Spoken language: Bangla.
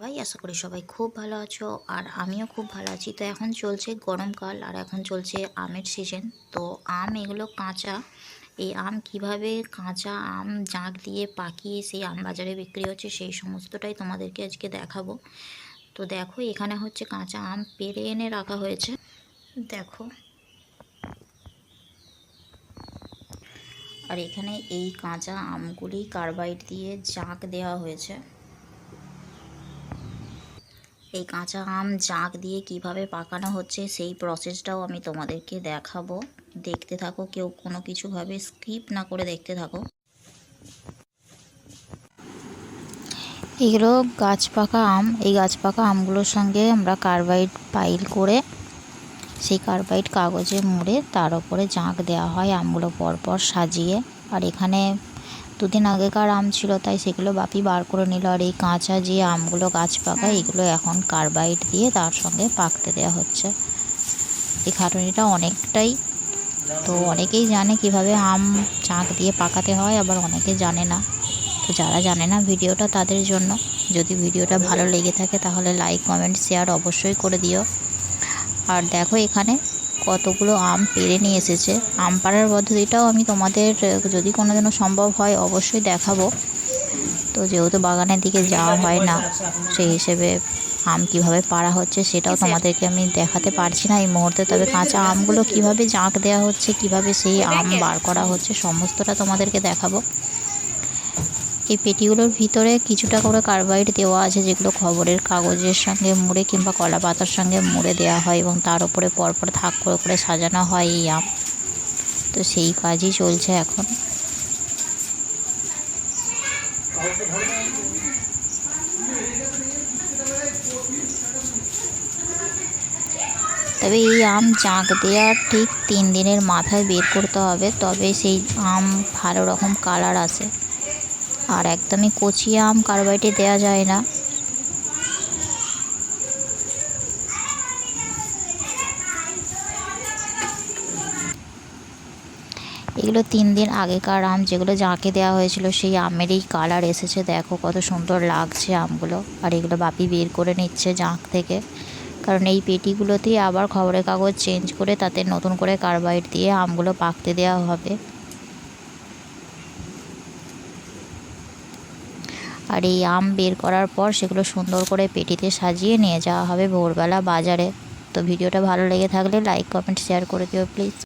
সবাই, আশা করি সবাই খুব ভালো আছো আর আমিও খুব ভালো আছি। তো এখন চলছে গরমকাল আর এখন চলছে আমের সিজন তো আম এগুলো কাঁচা। এই আম কীভাবে কাঁচা আম জাঁক দিয়ে পাকিয়ে সেই আম বাজারে বিক্রি হচ্ছে সেই সমস্তটাই তোমাদেরকে আজকে দেখাবো। তো দেখো, এখানে হচ্ছে কাঁচা আম পেরে এনে রাখা হয়েছে। দেখো। আর এখানে এই কাঁচা আমগুলি কার্বাইড দিয়ে জাঁক দেওয়া হয়েছে। এই কাঁচা আম জাঁক দিয়ে কীভাবে পাকানো হচ্ছে সেই প্রসেসটাও আমি তোমাদেরকে দেখাবো। দেখতে থাকো, কেউ কোনো কিছুভাবে স্কিপ না করে দেখতে থাকো। এগুলো গাছ পাকা আম, এই গাছ পাকা আমগুলোর সঙ্গে আমরা কার্বাইড পাইল করে সেই কার্বাইড কাগজে মুড়ে তার উপরে জাঁক দেওয়া হয়, আমগুলো পরপর সাজিয়ে। আর এখানে দুদিন আগেকার আম ছিল তাই সেগুলো বাপি বার করে নিল। আর এই কাঁচা যে আমগুলো গাছ পাকা এগুলো এখন কার্বাইড দিয়ে তার সঙ্গে পাকতে দেওয়া হচ্ছে। এই খাটুনিটা অনেকটাই তো অনেকেই জানে কীভাবে আম চাঁক দিয়ে পাকাতে হয় আবার অনেকে জানে না। তো যারা জানে না ভিডিওটা তাদের জন্য যদি ভিডিওটা ভালো লেগে থাকে তাহলে লাইক কমেন্ট শেয়ার অবশ্যই করে দিও। আর দেখো এখানে কতগুলো আম পেরে নিয়ে এসেছে। আম পাড়ার পদ্ধতিটাও আমি তোমাদের, যদি কোনো দিনও সম্ভব হয়, অবশ্যই দেখাবো। তো যেহেতু বাগানের দিকে যাওয়া হয় না, সেই হিসেবে আম কীভাবে পাড়া হচ্ছে সেটাও তোমাদেরকে আমি দেখাতে পারছি না এই মুহূর্তে। তবে কাঁচা আমগুলো কীভাবে জাঁক দেওয়া হচ্ছে, কীভাবে সেই আম বার করা হচ্ছে, সমস্তটা তোমাদেরকে দেখাবো। এই পেটিগুলোর ভিতরে কিছুটা করে কার্বাইড দেওয়া আছে, যেগুলো খবরের কাগজের সঙ্গে মুড়ে কিংবা কলা পাতার সঙ্গে মুড়ে দেওয়া হয় এবং তার উপরে পরপর থাক করে করে সাজানো হয় এই আম। তো সেই কাজই চলছে এখন। তবে এই আম জাঁক দেওয়ার ঠিক তিন দিনের মাথায় বের করতে হবে, তবে সেই আম ভালো রকম কালার আসে আর একদমই কচি আম কার্বাইটে দেওয়া যায় না। এগুলো তিন দিন আগেকার আম যেগুলো জাঁকে দেওয়া হয়েছিল সেই আমেরই কালার এসেছে। দেখো কত সুন্দর লাগছে আমগুলো। আর এগুলো বাপি বের করে নিচ্ছে জাঁক থেকে। কারণ এই পেটিগুলোতেই আবার খবরের কাগজ চেঞ্জ করে তাতে নতুন করে কার্বাইড দিয়ে আমগুলো পাকতে দেওয়া হবে। আর এই আম বের করার পর সেগুলো সুন্দর করে পেটিতে সাজিয়ে নিয়ে যাওয়া হবে ভোরবেলা বাজারে। তো ভিডিওটা ভালো লেগে থাকলে লাইক কমেন্ট শেয়ার করে দিও প্লিজ